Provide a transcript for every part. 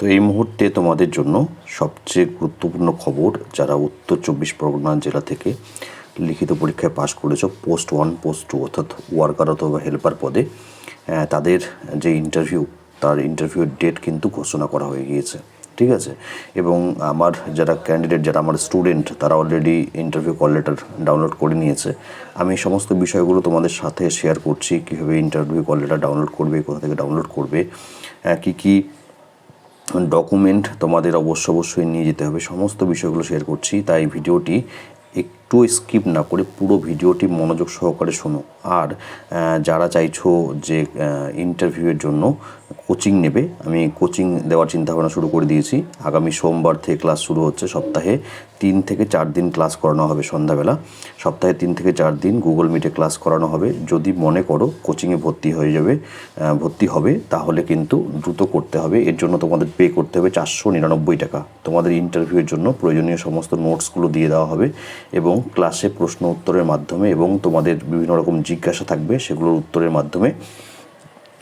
তো এই মুহূর্তে তোমাদের জন্য সবচেয়ে গুরুত্বপূর্ণ খবর যারা উত্তর চব্বিশ পরগনা জেলা থেকে লিখিত পরীক্ষায় পাশ করেছ পোস্ট ওয়ান পোস্ট টু অর্থাৎ ওয়ার্কার অথবা হেল্পার পদে তাদের যে ইন্টারভিউ তার ইন্টারভিউর ডেট কিন্তু ঘোষণা করা হয়ে গিয়েছে ঠিক আছে? এবং আমার যারা ক্যান্ডিডেট যারা আমার স্টুডেন্ট তারা already interview call letter download করে নিয়েছে। আমি সমস্ত বিষয়গুলো তোমাদের সাথে শেয়ার করছি কীভাবে ইন্টারভিউ কল লেটার ডাউনলোড করবে কোথা থেকে ডাউনলোড করবে আহ, কী ডকুমেন্ট তোমাদের অবশ্য অবশ্যই নিয়ে যেতে হবে। সমস্ত বিষয়গুলো শেয়ার করছি, তাই ভিডিওটি একটু স্কিপ না করে পুরো ভিডিওটি মনোযোগ সহকারে শোনো। আর যারা চাইছো যে ইন্টারভিউয়ের জন্য কোচিং নেবে, আমি কোচিং দেওয়ার চিন্তাভাবনা শুরু করে দিয়েছি। আগামী সোমবার থেকে ক্লাস শুরু হচ্ছে সপ্তাহে। তিন থেকে চার দিন ক্লাস করানো হবে সন্ধ্যাবেলা। সপ্তাহে তিন থেকে চার দিন গুগল মিটে ক্লাস করানো হবে। যদি মনে করো কোচিংয়ে ভর্তি হয়ে যাবে ভর্তি হবে, তাহলে কিন্তু দ্রুত করতে হবে। এর জন্য তোমাদের পে করতে হবে চারশো নিরানব্বই টাকা। তোমাদের ইন্টারভিউয়ের জন্য প্রয়োজনীয় সমস্ত নোটসগুলো দিয়ে দেওয়া হবে এবং ক্লাসে প্রশ্ন উত্তরের মাধ্যমে এবং তোমাদের বিভিন্ন রকম জিজ্ঞাসা থাকবে, সেগুলোর উত্তরের মাধ্যমে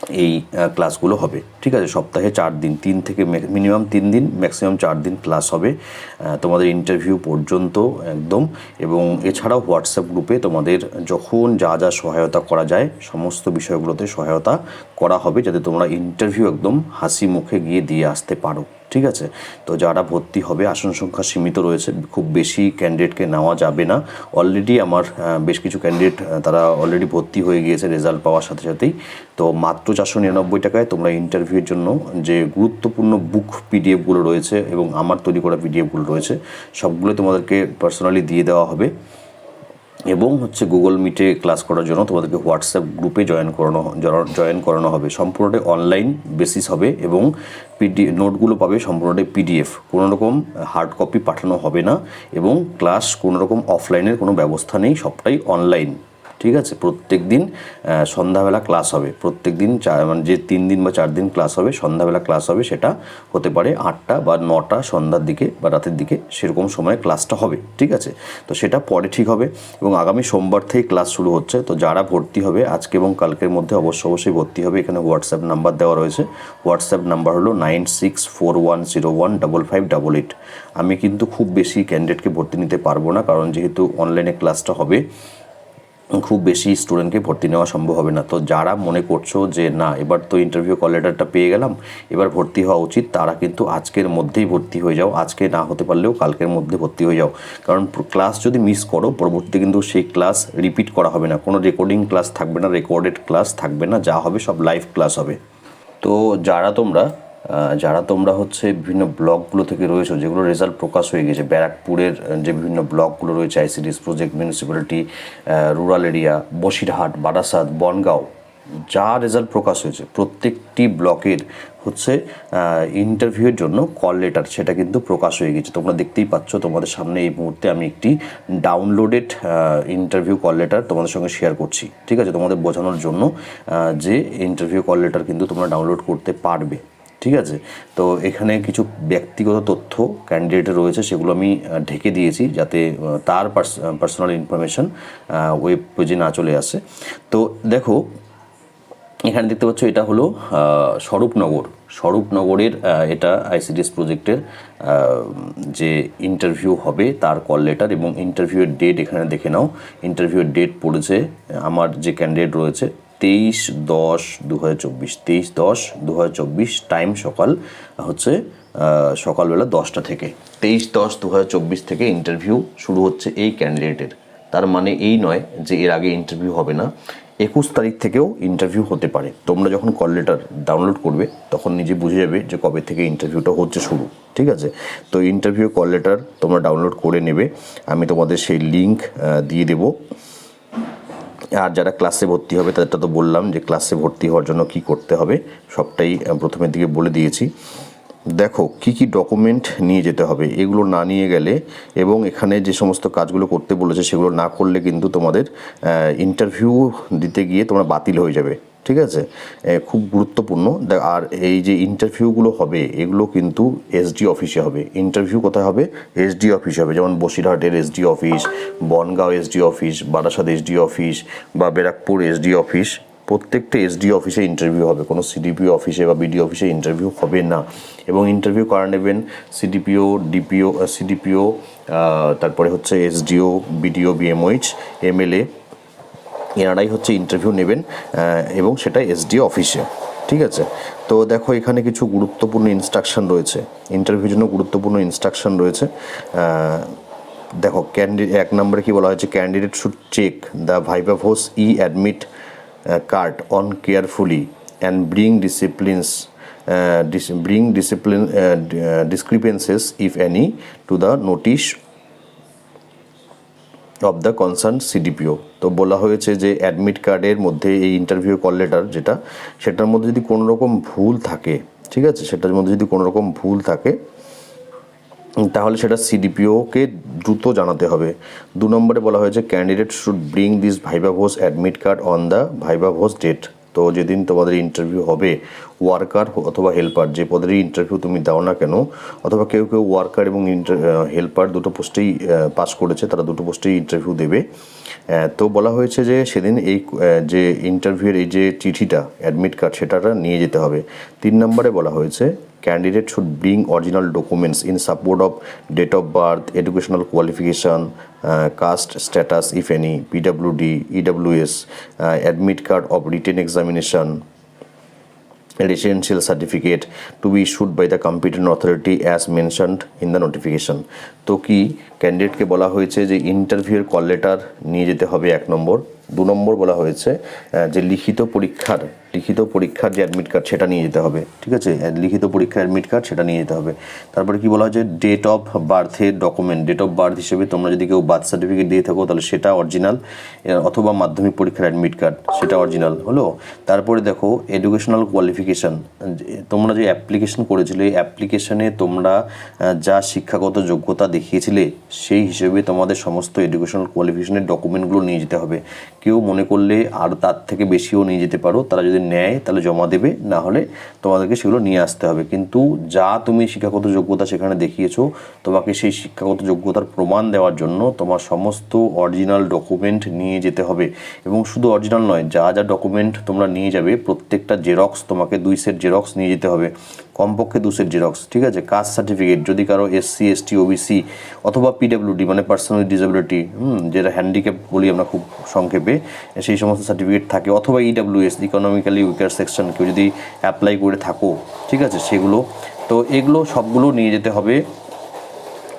এই ক্লাসগুলো হবে। ঠিক আছে? সপ্তাহে চার দিন, তিন থেকে মিনিমাম তিন দিন ম্যাক্সিমাম চার দিন ক্লাস হবে তোমাদের ইন্টারভিউ পর্যন্ত একদম। এবং এছাড়াও হোয়াটসঅ্যাপ গ্রুপে তোমাদের যখন যা যা সহায়তা করা যায়, সমস্ত বিষয়গুলোতে সহায়তা করা হবে, যাতে তোমরা ইন্টারভিউ একদম হাসি মুখে গিয়ে দিয়ে আসতে পারো। ঠিক আছে? তো যারা ভর্তি হবে, আসন সংখ্যা সীমিত রয়েছে, খুব বেশি ক্যান্ডিডেটকে নেওয়া যাবে না। অলরেডি আমার বেশ কিছু ক্যান্ডিডেট তারা অলরেডি ভর্তি হয়ে গিয়েছে রেজাল্ট পাওয়ার সাথে সাথেই। তো মাত্র চারশো নিরানব্বই টাকায় তোমরা ইন্টারভিউয়ের জন্য যে গুরুত্বপূর্ণ বুক পিডিএফগুলো রয়েছে এবং আমার তৈরি করা পিডিএফগুলো রয়েছে, সবগুলো তোমাদেরকে পার্সোনালি দিয়ে দেওয়া হবে। এবং হচ্ছে গুগল মিটে ক্লাস করার জন্য তোমাদেরকে হোয়াটসঅ্যাপ গ্রুপে জয়েন করানো জয়েন করানো হবে। সম্পূর্ণটাই অনলাইন বেসিস হবে এবং পিডি নোটগুলো পাবে সম্পূর্ণটাই পিডিএফ কোনো রকম হার্ড কপি পাঠানো হবে না এবং ক্লাস কোনো রকম অফলাইনের কোনো ব্যবস্থা নেই, সবটাই অনলাইন ঠিক আছে? প্রত্যেক দিন সন্ধ্যাবেলা ক্লাস হবে। প্রত্যেক দিন মানে যে তিন দিন বা চার দিন ক্লাস হবে, সন্ধ্যাবেলা ক্লাস হবে, সেটা হতে পারে আটটা বা নটা সন্ধ্যার দিকে বা রাতের দিকে, সেরকম সময়ে ক্লাসটা হবে, ঠিক আছে? তো সেটা পরে ঠিক হবে এবং আগামী সোমবার থেকে ক্লাস শুরু হচ্ছে। তো যারা ভর্তি হবে, আজকে এবং কালকের মধ্যে অবশ্য অবশ্যই ভর্তি হবে। এখানে হোয়াটসঅ্যাপ নাম্বার দেওয়া রয়েছে। হোয়াটসঅ্যাপ নাম্বার হলো nine six four one zero one double five double eight আমি কিন্তু খুব বেশি ক্যান্ডিডেটকে ভর্তি নিতে পারব না, কারণ যেহেতু অনলাইনে ক্লাসটা হবে খুব বেশি স্টুডেন্টকে ভর্তি নেওয়া সম্ভব হবে না। তো যারা মনে করছ যে, না, এবার তো ইন্টারভিউ কল লেটারটা পেয়ে গেলাম, এবার ভর্তি হওয়া উচিত, তারা কিন্তু আজকের মধ্যেই ভর্তি হয়ে যাও। আজকে না হতে পারলেও কালকের মধ্যে ভর্তি হয়ে যাও। কারণ ক্লাস যদি মিস করো পরবর্তী কিন্তু সেই ক্লাস রিপিট করা হবে না। কোনো রেকর্ডিং ক্লাস থাকবে না রেকর্ডেড ক্লাস থাকবে না। যা হবে সব লাইভ ক্লাস হবে। তো যারা তোমরা যারা তোমরা হচ্ছে বিভিন্ন ব্লকগুলো থেকে রয়েছে, যেগুলো রেজাল্ট প্রকাশ হয়ে গেছে, ব্যারাকপুরের যে বিভিন্ন ব্লকগুলো রয়েছে ICDS project municipality rural area Basirhat, Barasat, Bongaon, যা রেজাল্ট প্রকাশ হয়েছে, প্রত্যেকটি ব্লকের হচ্ছে ইন্টারভিউয়ের জন্য কল লেটার সেটা কিন্তু প্রকাশ হয়ে গেছে। তোমরা দেখতেই পাচ্ছ, তোমাদের সামনে এই মুহূর্তে আমি একটি ডাউনলোডেড ইন্টারভিউ কল লেটার তোমাদের সঙ্গে শেয়ার করছি। ঠিক আছে? তোমাদের বোঝানোর জন্য যে ইন্টারভিউ কল লেটার কিন্তু তোমরা ডাউনলোড করতে পারবে। ঠিক আছে? তো এখানে কিছু ব্যক্তিগত তথ্য ক্যান্ডিডেটের রয়েছে, সেগুলো আমি ঢেকে দিয়েছি যাতে তার পার্সোনাল ইনফরমেশন ওয়েব পেজে না চলে আসে। তো দেখো, এখানে দেখতে পাচ্ছ এটা হলো স্বরূপনগর। স্বরূপনগরের এটা আইসিডিএস প্রজেক্টের যে ইন্টারভিউ হবে, তার কল লেটার এবং ইন্টারভিউয়ের ডেট এখানে দেখে নাও। ইন্টারভিউয়ের ডেট পড়েছে, আমার যে ক্যান্ডিডেট রয়েছে তেইশ দশ দু হাজার চব্বিশ, তেইশ দশ দু হাজার চব্বিশ টাইম সকাল হচ্ছে সকালবেলা দশটা থেকে। তেইশ দশ দু হাজার চব্বিশ থেকে ইন্টারভিউ শুরু হচ্ছে এই ক্যান্ডিডেটের তার মানে এই নয় যে এর আগে ইন্টারভিউ হবে না। একুশ তারিখ থেকেও ইন্টারভিউ হতে পারে। তোমরা যখন কল লেটার ডাউনলোড করবে, তখন নিজে বুঝে যাবে যে কবে থেকে ইন্টারভিউটা হচ্ছে শুরু। ঠিক আছে? তো ইন্টারভিউ কল লেটার তোমরা ডাউনলোড করে নেবে। আমি তোমাদের সেই লিঙ্ক দিয়ে দেবো। আর যারা ক্লাসে ভর্তি হবে, তাদেরটা তো বললাম যে ক্লাসে ভর্তি হওয়ার জন্য কি করতে হবে, সবটাই প্রথমের দিকে বলে দিয়েছি। দেখো, কি কি ডকুমেন্ট নিয়ে যেতে হবে, এগুলো না নিয়ে গেলে এবং এখানে যে সমস্ত কাজগুলো করতে বলেছে, সেগুলো না করলে কিন্তু তোমাদের ইন্টারভিউ দিতে গিয়ে তোমরা বাতিল হয়ে যাবে। ঠিক আছে? খুব গুরুত্বপূর্ণ। আর এই যে ইন্টারভিউগুলো হবে, এগুলো কিন্তু এসডি অফিসে হবে। ইন্টারভিউ কোথায় হবে? এসডি অফিসে হবে। যেমন বসিরহাটের SD office Bongaon SD office Barasat SD office বা ব্যারাকপুর এসডি অফিস প্রত্যেকটা এসডি অফিসে ইন্টারভিউ হবে। কোনো সিডিপিও অফিসে বা বিডিও অফিসে ইন্টারভিউ হবে না। এবং ইন্টারভিউ কারা নেবেন? সিডিপিও ডিপিও সিডিপিও তারপরে হচ্ছে এসডিও বিডিও বিএমওইচ এমএলএ এনারাই হচ্ছে ইন্টারভিউ নেবেন এবং সেটা এসডি অফিসে ঠিক আছে? তো দেখো, এখানে কিছু গুরুত্বপূর্ণ ইনস্ট্রাকশন রয়েছে। ইন্টারভিউর জন্য গুরুত্বপূর্ণ ইনস্ট্রাকশন রয়েছে। দেখো ক্যান্ডিডেট এক নম্বরে কী বলা হয়েছে? Candidate should check the viva voce e admit card on carefully and bring disciplines bring discipline discrepancies if any to the notice of the concern CDPO তো বলা হয়েছে যে অ্যাডমিট কার্ডের মধ্যে এই ইন্টারভিউ কল লেটার যেটা, সেটার মধ্যে যদি কোনো রকম ভুল থাকে, ঠিক আছে? সেটার মধ্যে যদি কোনো রকম ভুল থাকে, তাহলে সেটা সিডিপিওকে দ্রুত জানাতে হবে। দু নম্বরে বলা হয়েছে candidate should bring this viva voce admit card on the viva voce date তো যেদিন তোমাদের ইন্টারভিউ হবে ওয়ার্কার অথবা হেল্পার যে পদেরই ইন্টারভিউ তুমি দাও না কেন, অথবা কেউ কেউ ওয়ার্কার এবং হেল্পার দুটো পোস্টেই পাস করেছে, তারা দুটো পোস্টেই ইন্টারভিউ দেবে। তো বলা হয়েছে যে সেদিন এই যে ইন্টারভিউয়ের এই যে চিঠিটা অ্যাডমিট কার্ড সেটাটা নিয়ে যেতে হবে। তিন নম্বরে বলা হয়েছে candidate should bring original documents in support of date of birth educational qualification caste status if any PWD EWS admit card of written examination residential certificate to be issued by the competent authority as mentioned in the notification তো কি ক্যান্ডিডেটকে বলা হয়েছে যে ইন্টারভিউয়ের call letter নিয়ে যেতে হবে এক নম্বর দু নম্বর বলা হয়েছে যে লিখিত পরীক্ষার লিখিত পরীক্ষার যে অ্যাডমিট কার্ড সেটা নিয়ে যেতে হবে, ঠিক আছে? লিখিত পরীক্ষার অ্যাডমিট কার্ড সেটা নিয়ে যেতে হবে। তারপরে কি বলা হয়েছে? ডেট অফ বার্থের ডকুমেন্ট ডেট অফ বার্থ হিসেবে তোমরা যদি কেউ বার্থ সার্টিফিকেট দিয়ে থাকো, তাহলে সেটা অরিজিনাল অথবা মাধ্যমিক পরীক্ষার অ্যাডমিট কার্ড সেটা অরিজিনাল হলো? তারপরে দেখো এডুকেশনাল কোয়ালিফিকেশান তোমরা যে অ্যাপ্লিকেশন করেছিলে, এই অ্যাপ্লিকেশনে তোমরা যা শিক্ষাগত যোগ্যতা দেখিয়েছিলে, সেই হিসেবে তোমাদের সমস্ত এডুকেশনাল কোয়ালিফিকেশনের ডকুমেন্টগুলো নিয়ে যেতে হবে। কেউ মনে করলে আর তার থেকে বেশিও নিয়ে যেতে পারো। তারা যদি নেয়, তাহলে জমা দেবে। না হলে তোমাদেরকে সেগুলো নিয়ে আসতে হবে। কিন্তু যা তুমি শিক্ষাগত যোগ্যতা সেখানে দেখিয়েছো, তোমাকে সেই শিক্ষাগত যোগ্যতার প্রমাণ দেওয়ার জন্য তোমার সমস্ত অরিজিনাল ডকুমেন্ট নিয়ে যেতে হবে। এবং শুধু অরিজিনাল নয়, যা যা ডকুমেন্ট তোমরা নিয়ে যাবে, প্রত্যেকটা জেরক্স তোমাকে দুই সেট জেরক্স নিয়ে যেতে হবে। কমপক্ষে দু সেট জেরক্স ঠিক আছে? কাস্ট সার্টিফিকেট, যদি কারও এসসি এসটি ওবিসি অথবা পিডাব্লিউডি মানে পার্সোনাল ডিসেবিলিটি হুম, যেটা হ্যান্ডিক্যাপ বলি আমরা খুব সংক্ষেপে, সেই সমস্ত সার্টিফিকেট থাকে, অথবা ইডাব্লিউএস ইকোনমিক্যালি উইকার সেকশন কেউ যদি অ্যাপ্লাই করে থাকো, ঠিক আছে, সেগুলো, তো এগুলো সবগুলো নিয়ে যেতে হবে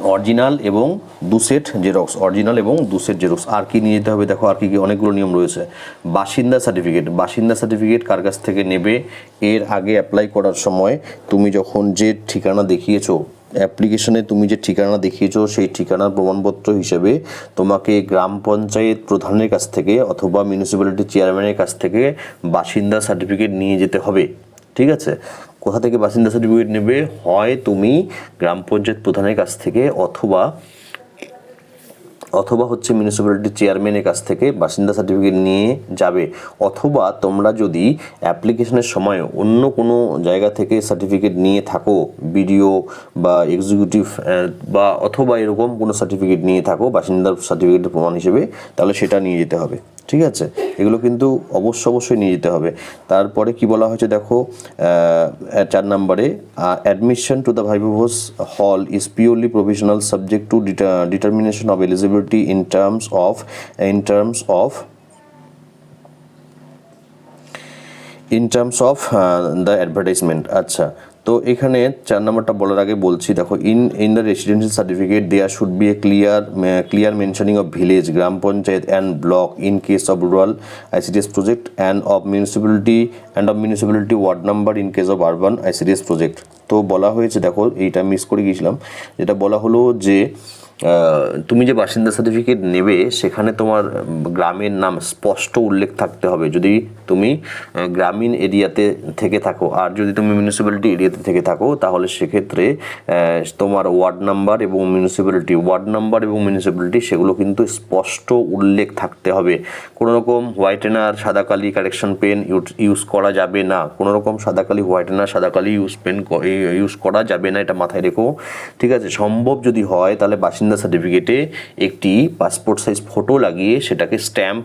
অরিজিনাল এবং দু সেট জেরক্স, অরিজিনাল এবং দু সেট জেরক্স। আর কি নিয়ে যেতে হবে? দেখো, আর কি কি অনেকগুলো নিয়ম রয়েছে। বাসিন্দা সার্টিফিকেট বাসিন্দা সার্টিফিকেট কার কাছ থেকে নেবে? এর আগে অ্যাপ্লাই করার সময় তুমি যখন যে ঠিকানা দেখিয়েছো অ্যাপ্লিকেশনে তুমি যে ঠিকানা দেখিয়েছো, সেই ঠিকানার প্রমাণপত্র হিসেবে তোমাকে গ্রাম পঞ্চায়েত প্রধানের কাছ থেকে অথবা মিউনিসিপ্যালিটি চেয়ারম্যানের কাছ থেকে বাসিন্দা সার্টিফিকেট নিয়ে যেতে হবে। ঠিক আছে? কোথা থেকে বাসিন্দা সার্টিফিকেট নেবে? হয় তুমি গ্রাম পঞ্চায়েত প্রধানের কাছ থেকে অথবা অথবা হচ্ছে মিউনিসিপ্যালিটির চেয়ারম্যানের কাছ থেকে বাসিন্দা সার্টিফিকেট নিয়ে যাবে। অথবা তোমরা যদি অ্যাপ্লিকেশনের সময় অন্য কোনো জায়গা থেকে সার্টিফিকেট নিয়ে থাকো বিডিও বা এক্সিকিউটিভ বা অথবা এরকম কোনো সার্টিফিকেট নিয়ে থাকো, বাসিন্দার সার্টিফিকেটের প্রমাণ হিসেবে, তাহলে সেটা নিয়ে যেতে হবে। ঠিক আছে? এগুলো কিন্তু অবশ্য অবশ্যই নিয়ে যেতে হবে। তারপরে কি বলা হয়েছে দেখো চার নম্বরে admission to the viva voce hall is purely provisional subject to determination of eligibility in terms of in terms of in terms of the advertisement আচ্ছা তো এখানে চার নম্বরটা বলার আগে বলছি, দেখো in in the residential certificate there should be a clear clear mentioning of village gram panchayat and block in case of rural ICDS project and of municipality and of municipality ward number in case of urban ICDS project তো বলা হয়েছে, দেখো, এইটা miss করে গিয়েছিলাম, যেটা বলা হলো যে তুমি যে বাসিন্দা সার্টিফিকেট নেবে, সেখানে তোমার গ্রামের নাম স্পষ্ট উল্লেখ থাকতে হবে। যদি তুমি গ্রামীণ এরিয়াতে থেকে থাকো, আর যদি তুমি মিউনিসিপ্যালিটি এরিয়াতে থেকে থাকো, তাহলে সেক্ষেত্রে তোমার ওয়ার্ড নাম্বার এবং মিউনিসিপ্যালিটি ওয়ার্ড নাম্বার এবং মিউনিসিপ্যালিটি সেগুলো কিন্তু স্পষ্ট উল্লেখ থাকতে হবে। কোনো রকম হোয়াইটেনার সাদা কালি কারেকশন পেন ইউজ করা যাবে না। কোনো রকম সাদা কালি হোয়াইটেনার সাদা কালি ইউজ পেন ইউজ করা যাবে না, এটা মাথায় রেখো। ঠিক আছে? সম্ভব যদি হয়, তাহলে বাসিন্দা বাসিন্দা সার্টিফিকেটে একটি পাসপোর্ট সাইজ ফটো লাগিয়ে সেটাকে স্ট্যাম্প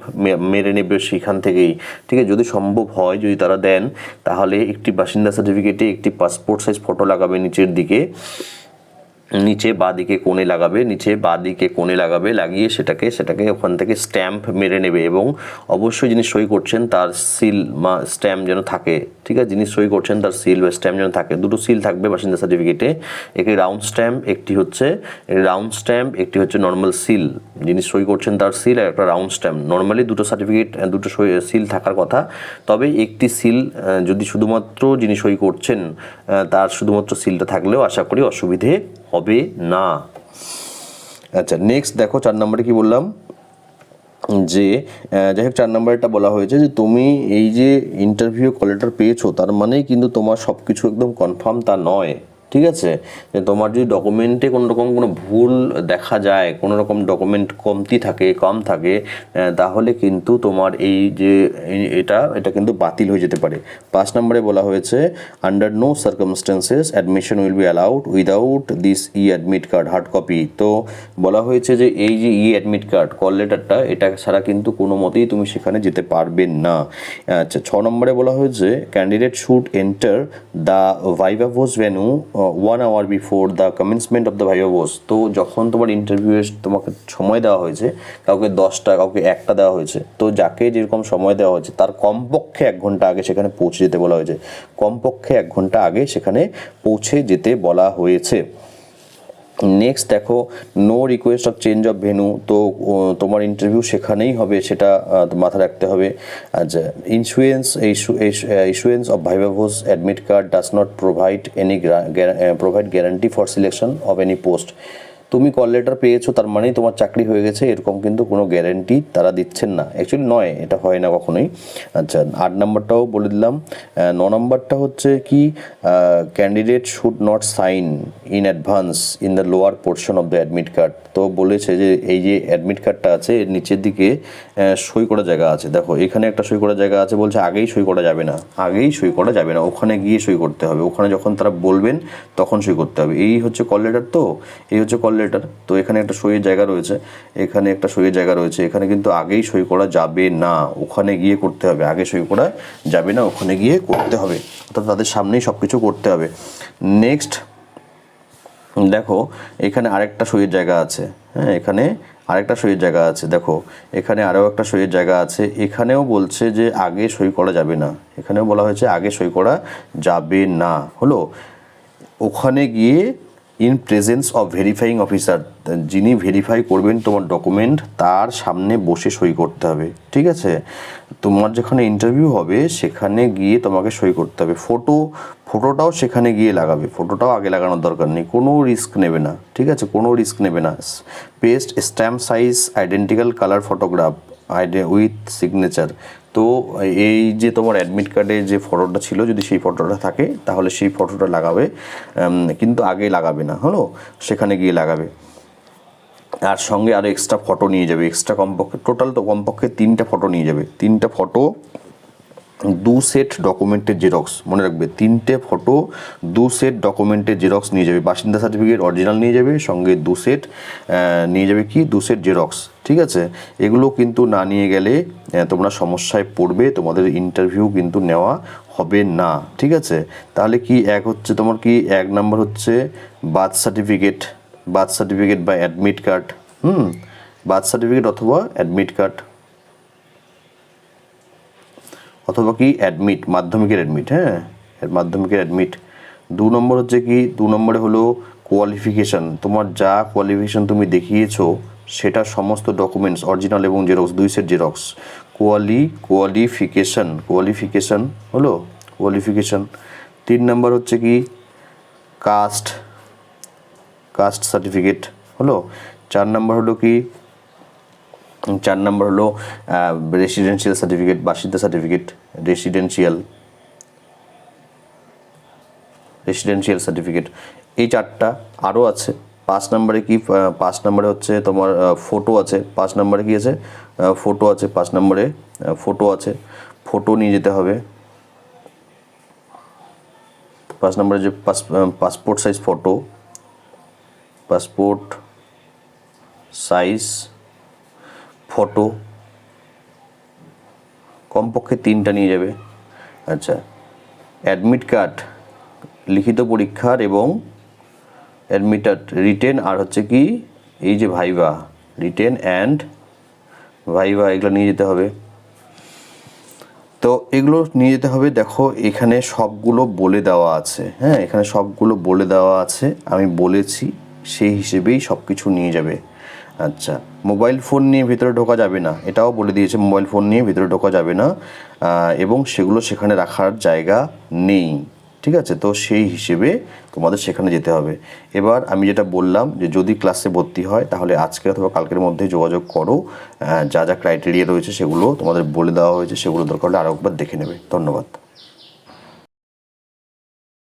মেরে নেবে সেখান থেকেই। ঠিক আছে? যদি সম্ভব হয়, যদি তারা দেন, তাহলে একটি বাসিন্দা সার্টিফিকেটে একটি পাসপোর্ট সাইজ ফটো লাগাবে নিচের দিকে। নিচে বাঁ দিকে কোণে লাগাবে, নিচে বাঁ দিকে কোণে লাগাবে, লাগিয়ে সেটাকে সেটাকে ওখান থেকে স্ট্যাম্প মেরে নেবে এবং অবশ্যই যিনি সই করছেন তার সিল বা স্ট্যাম্প যেন থাকে, ঠিক আছে? যিনি সই করছেন তার সিল বা স্ট্যাম্প যেন থাকে। দুটো সিল থাকবে বাসিন্দা সার্টিফিকেটে একটি রাউন্ড স্ট্যাম্প একটি হচ্ছে রাউন্ড স্ট্যাম্প একটি হচ্ছে নর্মাল সিল যিনি সই করছেন তার সিল আর একটা রাউন্ড স্ট্যাম্প নর্মালি দুটো সার্টিফিকেট দুটো সিল থাকার কথা। তবে একটি সিল যদি শুধুমাত্র যিনি সই করছেন তার শুধুমাত্র সিলটা থাকলেও আশা করি অসুবিধে হবে না। আচ্ছা নেক্সট দেখো চার নম্বরে কি বললাম? যে যাই হোক, চার নম্বরটা বলা হয়েছে যে, তুমি এই যে ইন্টারভিউ কলেটার পেয়েছ, তার মানেই কিন্তু তোমার সব কিছু একদম কনফার্ম তা নয়। ঠিক আছে? যে তোমার যদি ডকুমেন্টে কোনো রকম কোনো ভুল দেখা যায়, কোনো রকম ডকুমেন্ট কমতি থাকে, কম থাকে তাহলে কিন্তু তোমার এই যে এটা এটা কিন্তু বাতিল হয়ে যেতে পারে। পাঁচ নম্বরে বলা হয়েছে under no circumstances admission will be allowed without this e admit card hard copy তো বলা হয়েছে যে, এই যে ই অ্যাডমিট কার্ড কল লেটারটা এটা ছাড়া কিন্তু কোনো মতেই তুমি সেখানে যেতে পারবে না। আচ্ছা ছ নম্বরে বলা হয়েছে candidate should enter the viva voce venue one hour before the commencement of the viva voce তো যখন তোমার ইন্টারভিউ তোমাকে সময় দেওয়া হয়েছে, কাউকে দশটা, কাউকে একটা দেওয়া হয়েছে, তো যাকে যেরকম সময় দেওয়া হয়েছে, তার কমপক্ষে এক ঘণ্টা আগে সেখানে পৌঁছে যেতে বলা হয়েছে। কমপক্ষে এক ঘণ্টা আগে সেখানে পৌঁছে যেতে বলা হয়েছে। নেক্সট দেখো no request of change of venue তো তোমার ইন্টারভিউ সেখানেই হবে, সেটা মাথা রাখতে হবে। আচ্ছা insurance issuance of viva voce admit card does not provide any provide guarantee for selection of any post তুমি কল লেটার পেয়েছ, তার মানেই তোমার চাকরি হয়ে গেছে, এরকম কিন্তু কোনো গ্যারেন্টি তারা দিচ্ছেন না। অ্যাকচুয়ালি নয়, এটা হয় না কখনোই। আচ্ছা আট নম্বরটাও বলে দিলাম। ন নম্বরটা হচ্ছে কি candidate should not sign in advance in the lower portion of the admit card তো বলেছে যে, এই যে অ্যাডমিট কার্ডটা আছে, এর নিচের দিকে সই করা জায়গা আছে। দেখো, এখানে একটা সই করা জায়গা আছে, বলছে আগেই সই করা যাবে না। আগেই সই করা যাবে না, ওখানে গিয়ে সই করতে হবে। ওখানে যখন তারা বলবেন, তখন সই করতে হবে। এই হচ্ছে কল লেটার তো? এই হচ্ছে কল লেটার তো এখানে একটা সইয়ের জায়গা রয়েছে। এখানে একটা সইয়ের জায়গা রয়েছে। এখানে কিন্তু আগেই সই করা যাবে না। ওখানে গিয়ে করতে হবে। আগে সই করা যাবে না। ওখানে গিয়ে করতে হবে। অর্থাৎ তাদের সামনেই সব কিছু করতে হবে। নেক্সট দেখো, এখানে আরেকটা সইয়ের জায়গা আছে। হ্যাঁ এখানে আরেকটা সইয়ের জায়গা আছে। দেখো, এখানে আরও একটা সইয়ের জায়গা আছে। এখানেও বলছে যে আগে সই করা যাবে না। এখানেও বলা হয়েছে আগে সই করা যাবে না। হলো, ওখানে গিয়ে in presence of verifying officer যিনি ভেরিফাই করবেন তোমার ডকুমেন্ট তার সামনে বসে সই করতে হবে, ঠিক আছে? তোমার যেখানে ইন্টারভিউ হবে, সেখানে গিয়ে তোমাকে সই করতে হবে। ফটো ফটোটাও সেখানে গিয়ে লাগাবে। ফটোটাও আগে লাগানোর দরকার নেই। কোনো রিস্ক নেবে না, ঠিক আছে? কোনো রিস্ক নেবে না। Paste stamp size identical colour photograph ID with signature তো এই যে তোমার অ্যাডমিট কার্ডে যে ফটোটা ছিল, যদি সেই ফটোটা থাকে, তাহলে সেই ফটোটা লাগাবে কিন্তু আগে লাগাবে না, হলো? সেখানে গিয়ে লাগাবে। আর সঙ্গে আরও এক্সট্রা ফটো নিয়ে যাবে এক্সট্রা কমপক্ষে টোটাল তো কমপক্ষে তিনটা ফটো নিয়ে যাবে। তিনটা ফটো দু সেট ডকুমেন্টের জেরক্স মনে রাখবে, তিনটে ফটো দু সেট ডকুমেন্টের জেরক্স নিয়ে যাবে। বাসিন্দা সার্টিফিকেট অরিজিনাল নিয়ে যাবে, সঙ্গে দু সেট নিয়ে যাবে কি? দু সেট জেরক্স ঠিক আছে? এগুলো কিন্তু না নিয়ে গেলে তোমরা সমস্যায় পড়বে, তোমাদের ইন্টারভিউ কিন্তু নেওয়া হবে না, ঠিক আছে? তাহলে কি এক হচ্ছে তোমার কি, এক নাম্বার হচ্ছে বার্থ সার্টিফিকেট বার্থ সার্টিফিকেট বা অ্যাডমিট কার্ড হুম? বার্থ সার্টিফিকেট অথবা অ্যাডমিট কার্ড অথবা কি অ্যাডমিট মাধ্যমিকের অ্যাডমিট হ্যাঁ? মাধ্যমিকের অ্যাডমিট দু নম্বর হচ্ছে কি, দু নম্বরে হলো কোয়ালিফিকেশান তোমার যা কোয়ালিফিকেশান তুমি দেখিয়েছো সেটা সমস্ত ডকুমেন্টস অরিজিনাল এবং জেরক্স দুই সেট জেরক্স কোয়ালি কোয়ালিফিকেশান কোয়ালিফিকেশান হলো কোয়ালিফিকেশান তিন নম্বর হচ্ছে কি? কাস্ট কাস্ট সার্টিফিকেট হলো। চার নম্বর হলো কি? চার নম্বর হলো রেসিডেন্সিয়াল সার্টিফিকেট বাসিন্দা সার্টিফিকেট রেসিডেন্সিয়াল রেসিডেন্সিয়াল সার্টিফিকেট এই চারটা আরও আছে। পাঁচ নম্বরে কি পাঁচ নম্বরে হচ্ছে তোমার ফটো আছে, পাঁচ নম্বরে কি আছে? ফটো আছে, পাঁচ নম্বরে ফটো আছে ফটো নিয়ে যেতে হবে। পাঁচ নম্বরে যে passport size photo passport size photo কমপক্ষে তিনটা নিয়ে যাবে। আচ্ছা অ্যাডমিট কার্ড লিখিত পরীক্ষার এবং অ্যাডমিট রিটেন আর হচ্ছে কি, এই যে ভাইবা রিটেন অ্যান্ড ভাইবা এগুলো নিয়ে যেতে হবে। তো এগুলো নিয়ে যেতে হবে, দেখো এখানে সবগুলো বলে দেওয়া আছে। হ্যাঁ এখানে সবগুলো বলে দেওয়া আছে, আমি বলেছি, সেই হিসেবেই সব কিছু নিয়ে যাবে। আচ্ছা মোবাইল ফোন নিয়ে ভিতরে ঢোকা যাবে না, এটাও বলে দিয়েছে মোবাইল ফোন নিয়ে ভিতরে ঢোকা যাবে না। এবং সেগুলো সেখানে রাখার জায়গা নেই। ঠিক আছে? তো সেই হিসেবে তোমাদের সেখানে যেতে হবে। এবার আমি যেটা বললাম যে যদি ক্লাসে ভর্তি হয়, তাহলে আজকে অথবা কালকের মধ্যে যোগাযোগ করো। যা যা ক্রাইটেরিয়া রয়েছে সেগুলো তোমাদের বলে দেওয়া হয়েছে, সেগুলো দরকার হলে আরও একবার দেখে নেবে। ধন্যবাদ।